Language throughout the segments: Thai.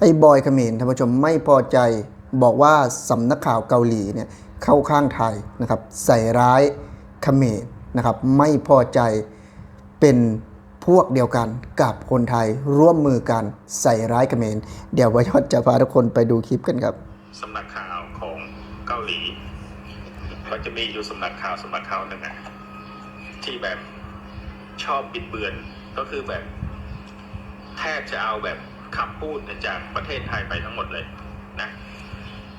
ไอ้บอยเขมรท่านผู้ชมไม่พอใจบอกว่าสำนักข่าวเกาหลีเนี่ยเข้าข้างไทยนะครับใส่ร้ายเขมรนะครับไม่พอใจเป็นพวกเดียวกันกับคนไทยร่วมมือกันใส่ร้ายเขมรเดี๋ยววายอดจะพาทุกคนไปดูคลิปกันครับสำนักข่าวของเกาหลีเขาจะมีอยู่สำนักข่าวสำนักข่าวหนึ่งอะที่แบบชอบบิดเบือนก็คือแบบ แทบจะเอาแบบ คำพูดจากประเทศไทยไปทั้งหมดเลยนะ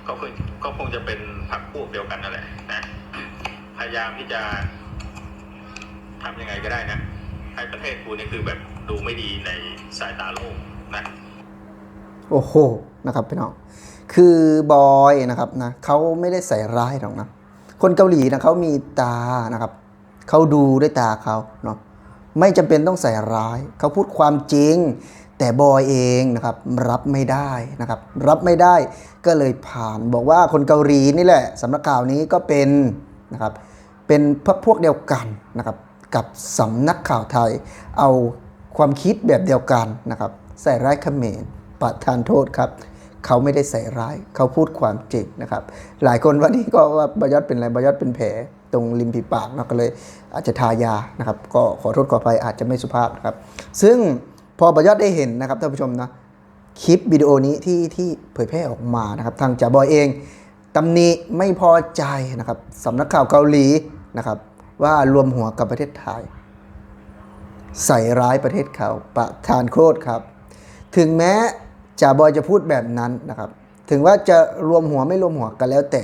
ก็คงก็คงจะเป็นพรรคพวกเดียวกันนั่นแหละนะพยายามที่จะทำยังไงก็ได้นะให้ประเทศกูนี่คือแบบดูไม่ดีในสายตาโลกนะโอ้โหนะครับพี่น้องคือบอยนะครับนะเขาไม่ได้ใส่ร้ายหรอกนะคนเกาหลีนะเขามีตานะครับเขาดูด้วยตาเขาเนาะไม่จำเป็นต้องใส่ร้ายเขาพูดความจริง แต่บอยเองนะครับรับไม่ได้นะครับรับไม่ได้ก็เลยผ่านบอกว่าคนเกาหลีนี่แหละสำนักข่าวนี้ก็เป็นนะครับเป็นพวกพวกเดียวกันนะครับกับสำนักข่าวไทย เอาความคิดแบบเดียวกันนะครับใส่ร้ายเขมรประทานโทษครับเขาไม่ได้ใส่ร้ายเขาพูดความจริงนะครับ หลายคนวันนี้ก็ว่าบยอดเป็นอะไรบยอดเป็นแผลตรงริมฝีปากเนาะก็เลยอาจจะทายานะครับ ก็ขอโทษขออภัยอาจจะไม่สุภาพนะครับ ซึ่ง พอบายอดได้เห็นนะครับท่านผู้ชมนะคลิปวิดีโอนี้ที่ที่เผยแพร่ออกมานะครับ ทางจ่าบอยเองตำหนิไม่พอใจนะครับสำนักข่าวเกาหลีนะครับ ว่ารวมหัวกับประเทศไทย ใส่ร้ายประเทศเขาประทานโทษครับ ถึงแม้จ่าบอยจะพูดแบบนั้นนะครับ ถึงว่าจะรวมหัวไม่รวมหัวกันแล้วแต่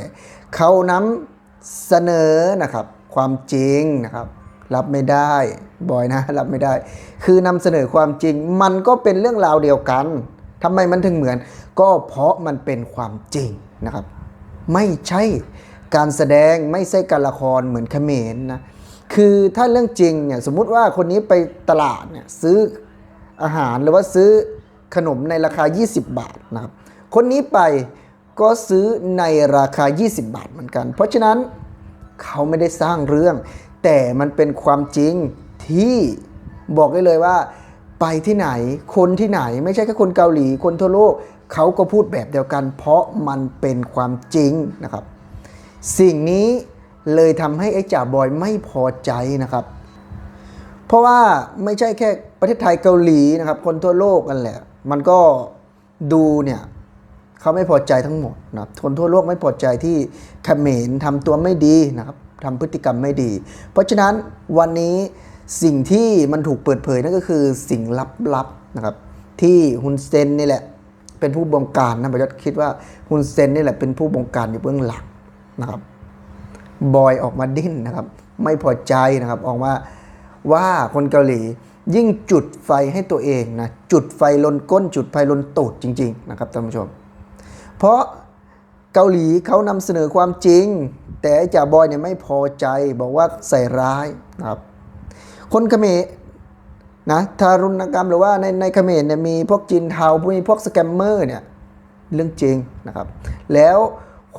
เขานำเสนอนะครับความจริงนะครับ รับไม่ได้บอยนะรับไม่ได้ คือนำเสนอความจริง มันก็เป็นเรื่องราวเดียวกันทำไมมันถึงเหมือน ก็เพราะมันเป็นความจริงนะครับ ไม่ใช่การแสดงไม่ใช่การละครเหมือนเขมรนะคือถ้าเรื่องจริงเนี่ยสมมุติว่าคนนี้ไปตลาดเนี่ยซื้ออาหารหรือว่าซื้อขนมในราคา 20 บาทนะครับ คนนี้ไปก็ซื้อในราคา 20 บาทเหมือนกัน เพราะฉะนั้นเขาไม่ได้สร้างเรื่อง แต่มันเป็นความจริงที่บอกได้เลยว่า ไปที่ไหนคนที่ไหน ไม่ใช่แค่คนเกาหลี คนทั่วโลกเขาก็พูดแบบเดียวกัน เพราะมันเป็นความจริงนะครับ สิ่งนี้เลยทำให้ไอ้จ่าบอยไม่พอใจนะครับ เพราะว่าไม่ใช่แค่ประเทศไทยเกาหลีนะครับ คนทั่วโลกกันแหละ มันก็ดูเนี่ยเขาไม่พอใจทั้งหมดนะครับคนทั่วโลกไม่พอใจที่เขมรทำตัวไม่ดีนะครับ ทำพฤติกรรมไม่ดี เพราะฉะนั้นวันนี้สิ่งที่มันถูกเปิดเผยนั่นก็คือสิ่งลับๆนะครับที่ฮุนเซนนี่แหละเป็นผู้บงการนะประยศคิดว่าฮุนเซนนี่แหละเป็นผู้บงการอยู่เบื้องหลังนะครับบอยออกมาดิ้นนะครับ ไม่พอใจนะครับออกมาว่าคนเกาหลียิ่งจุดไฟให้ตัวเองนะจุดไฟลนก้นจุดไฟลนตูดจริง ๆ นะครับท่านผู้ชม เพราะเกาหลีเขานำเสนอความจริง แต่ไอ้จ่าบอยเนี่ยไม่พอใจบอกว่าใส่ร้ายนะครับ คนเขมรนะทารุณกรรมหรือว่าในในเขมรเนี่ยมีพวกจีนเทามีพวกสแกมเมอร์เนี่ยเรื่องจริงนะครับ แล้ว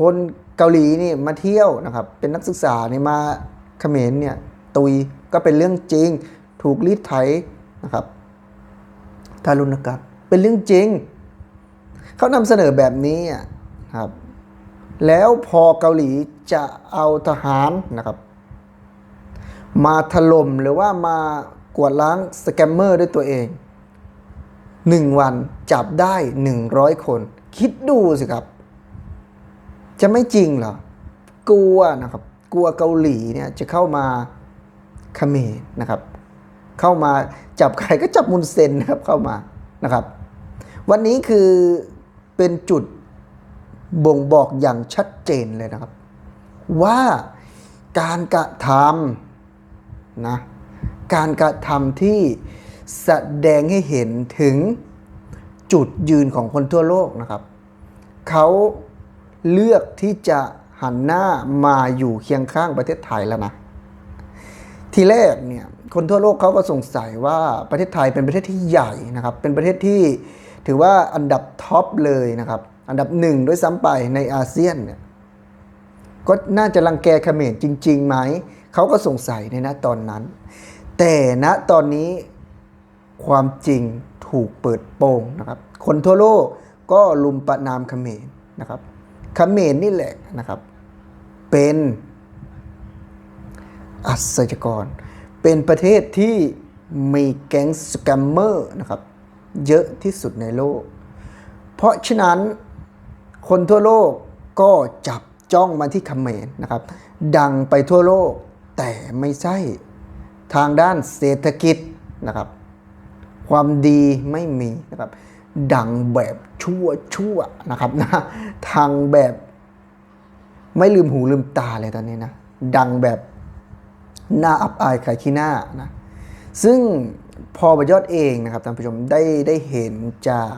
คนเกาหลีนี่มาเที่ยวนะครับเป็นนักศึกษานี่มาเขมรเนี่ยตุยก็เป็นเรื่องจริง ถูกรีดไถนะครับทารุณกรรมเป็นเรื่องจริง เขานำเสนอแบบนี้อะครับ แล้วพอเกาหลีจะเอาทหารนะครับ มาถล่มหรือว่ามากวาดล้างสแกมเมอร์ด้วยตัวเองหนึ่งวันจับได้หนึ่งร้อยคน คิดดูสิครับ จะไม่จริงเหรอ กลัวนะครับ กลัวเกาหลีเนี่ยจะเข้ามาเขมรนะครับ เข้ามาจับใครก็จับมุนเซนนะครับเข้ามานะครับ วันนี้คือเป็นจุด บ่งบอกอย่างชัดเจนเลยนะครับ ว่าการกระทำนะการกระทำที่แสดงให้เห็นถึงจุดยืนของคนทั่วโลกนะครับ เขาเลือกที่จะหันหน้ามาอยู่เคียงข้างประเทศไทยแล้วนะ ทีแรกเนี่ยคนทั่วโลกเขาก็สงสัยว่าประเทศไทยเป็นประเทศที่ใหญ่นะครับ เป็นประเทศที่ถือว่าอันดับท็อปเลยนะครับ อันดับหนึ่งด้วยซ้ำไปในอาเซียนเนี่ยก็น่าจะรังแกเขมรจริงๆไหม เขาก็สงสัยในณตอนนั้น แต่ณตอนนี้ความจริงถูกเปิดโปงนะครับ คนทั่วโลกก็ลุมประนามเขมรนะครับเขมรนี่แหละนะครับ เป็นอาชญากร เป็นประเทศที่มีแก๊งสแกมเมอร์นะครับ เยอะที่สุดในโลก เพราะฉะนั้น คนทั่วโลกก็จับจ้องมาที่เขมรนะครับ ดังไปทั่วโลกแต่ไม่ใช่ทางด้านเศรษฐกิจนะครับ ความดีไม่มีนะครับ ดังแบบชั่วชั่วนะครับนะทางแบบไม่ลืมหูลืมตาเลยตอนนี้นะ ดังแบบหน้าอับอายขายขี้หน้านะซึ่งพอบยอดเองนะครับท่านผู้ชมได้ได้เห็นจาก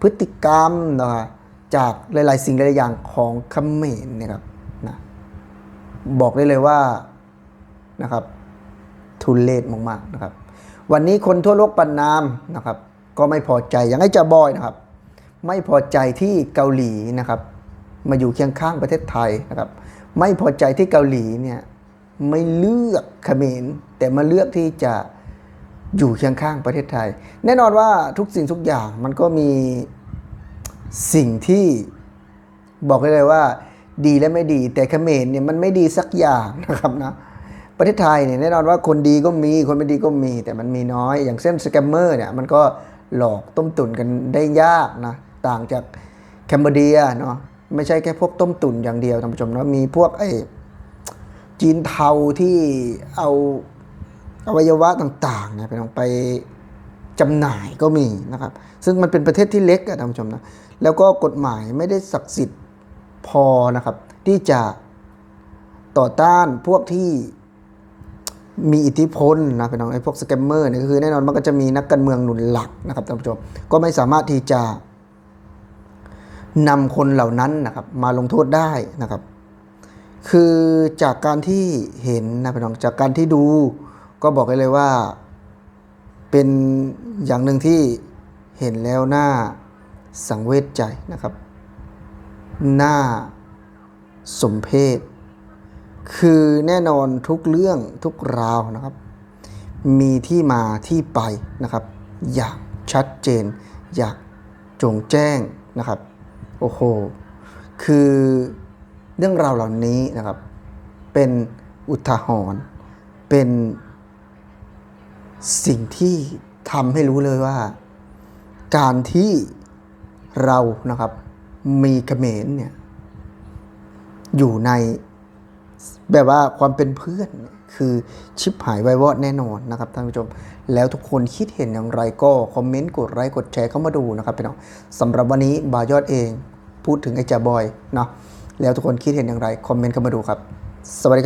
พฤติกรรมนะครับ จากหลาย ๆ สิ่งหลาย ๆ อย่างของเขมรเนะครับนะบอกได้เลยว่านะครับทุนเลศมาก ๆ นะครับ วันนี้คนทั่วโลกประนามนะครับ ก็ไม่พอใจอย่างไอ้เจาบอยนะครับ ไม่พอใจที่เกาหลีนะครับ มาอยู่เคียงข้างประเทศไทยนะครับ ไม่พอใจที่เกาหลีเนี่ยไม่เลือกเขมรแต่มาเลือกที่จะอยู่เคียงข้างประเทศไทย แน่นอนว่าทุกสิ่งทุกอย่างมันก็มี สิ่งที่บอกได้เลยว่า ดีและไม่ดี แต่เขมรเนี่ยมันไม่ดีสักอย่างนะครับนะประเทศไทยเนี่ยแน่นอนว่าคนดีก็มีคนไม่ดีก็มี แต่มันมีน้อยอย่างเช่นสแกมเมอร์เนี่ยมันก็หลอกต้มตุ๋นกันได้ยากนะต่างจากแคนเบเดียเนาะไม่ใช่แค่พวกต้มตุ๋นอย่างเดียวท่านผู้ชมเนาะมีพวกไอ้จีนเทาที่เอาอวัยวะต่างๆเนี่ยไปลองไป จำหน่ายก็มีนะครับ ซึ่งมันเป็นประเทศที่เล็กอะท่านผู้ชมนะ แล้วก็กฎหมายไม่ได้ศักดิ์สิทธิ์พอนะครับ ที่จะต่อต้านพวกที่มีอิทธิพลนะพี่น้องไอ้พวกสแกมเมอร์เนี่ยก็คือแน่นอนมันก็จะมีนักการเมืองหนุนหลักนะครับท่านผู้ชมก็ไม่สามารถที่จะนำคนเหล่านั้นนะครับมาลงโทษได้นะครับ คือจากการที่เห็นนะพี่น้องจากการที่ดูก็บอกได้เลยว่า เป็นอย่างหนึ่งที่เห็นแล้วน่าสังเวชใจนะครับน่าสมเพชคือแน่นอนทุกเรื่องทุกราวนะครับ มีที่มาที่ไปนะครับ อย่างชัดเจน อยากจงแจ้งนะครับ โอ้โห คือเรื่องราวเหล่านี้นะครับ เป็นอุทาหรณ์เป็น สิ่งที่ทำให้รู้เลยว่า การที่เรานะครับ มีเขมรเนี่ย อยู่ในแบบว่าความเป็นเพื่อนคือชิปหายไวายวอดแน่นอนนะครับท่านผู้ชม แล้วทุกคนคิดเห็นอย่างไรก็ คอมเมนต์กดไลค์กดแชร์เข้ามาดูนะครับพี่น้องสำหรับวันนี้บายอดเองพูดถึงไอ้จ่าบอยเนาะแล้วทุกคนคิดเห็นอย่างไร คอมเมนต์เข้ามาดูครับ สวัสดีครับ